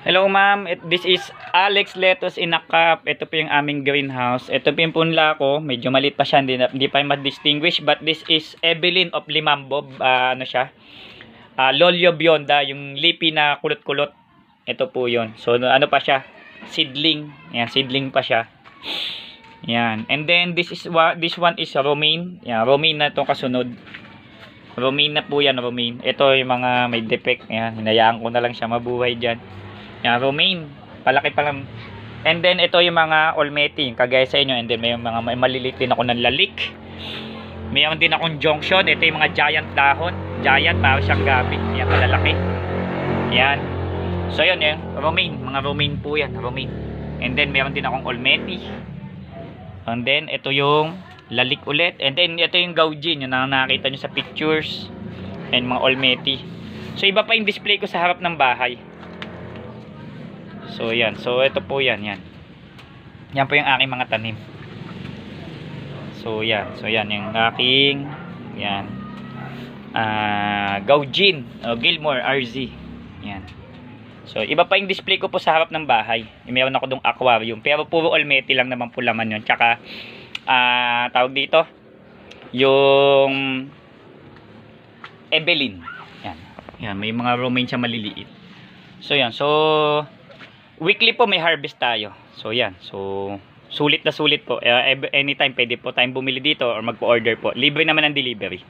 Hello ma'am, this is Alex Lettuce in a cup. Ito po yung aming greenhouse. Ito po yung punla ko. Medyo maliit pa siya, hindi, na, hindi pa ma-distinguish. But this is Evelyn of Limambo. Ah, ano siya? Ah, Lolio Bionda, yung lipi na kulot-kulot. Ito po yon. So ano pa siya? Seedling. Yan, seedling pa siya. Yan. And then this is this one is romaine. Yan, romaine na itong kasunod. Romaine na po yan, romaine. Ito yung mga may defect. Yan, hinayaan ko na lang siya mabuhay dyan. Yan, romaine. Palaki pa lang. And then, ito yung mga olmeti, kagaya sa inyo. And then, may mga may maliliit din ako ng lalik. Mayroon din akong junction. Ito yung mga giant dahon. Giant, para siyang gabi. Yan, malalaki. Yan. So, yun, yan. Romaine. Mga romaine po yan. Romaine. And then, meron din akong olmeti. And then, ito yung lalik ulit. And then, ito yung gaujin. Yung na nakita nyo sa pictures. And mga olmeti. So, iba pa yung display ko sa harap ng bahay. So, yan. So, ito po yan. Yan. Yan po yung aking mga tanim. So, yan. So, yan. Yung aking, yan. Ah, Gaujin. O, Gilmore RZ. Yan. So, iba pa yung display ko po sa harap ng bahay. Meron ako dong aquarium. Pero puro olmeti lang naman po laman yun. Tsaka, ah, tawag dito, yung Evelyn. Yan. Yan, may mga romaine siya maliliit. So, yan. So, weekly po may harvest tayo. So, yan. So, sulit na sulit po. Uh, anytime pwede po tayong bumili dito or magpo-order po. Libre naman ang delivery.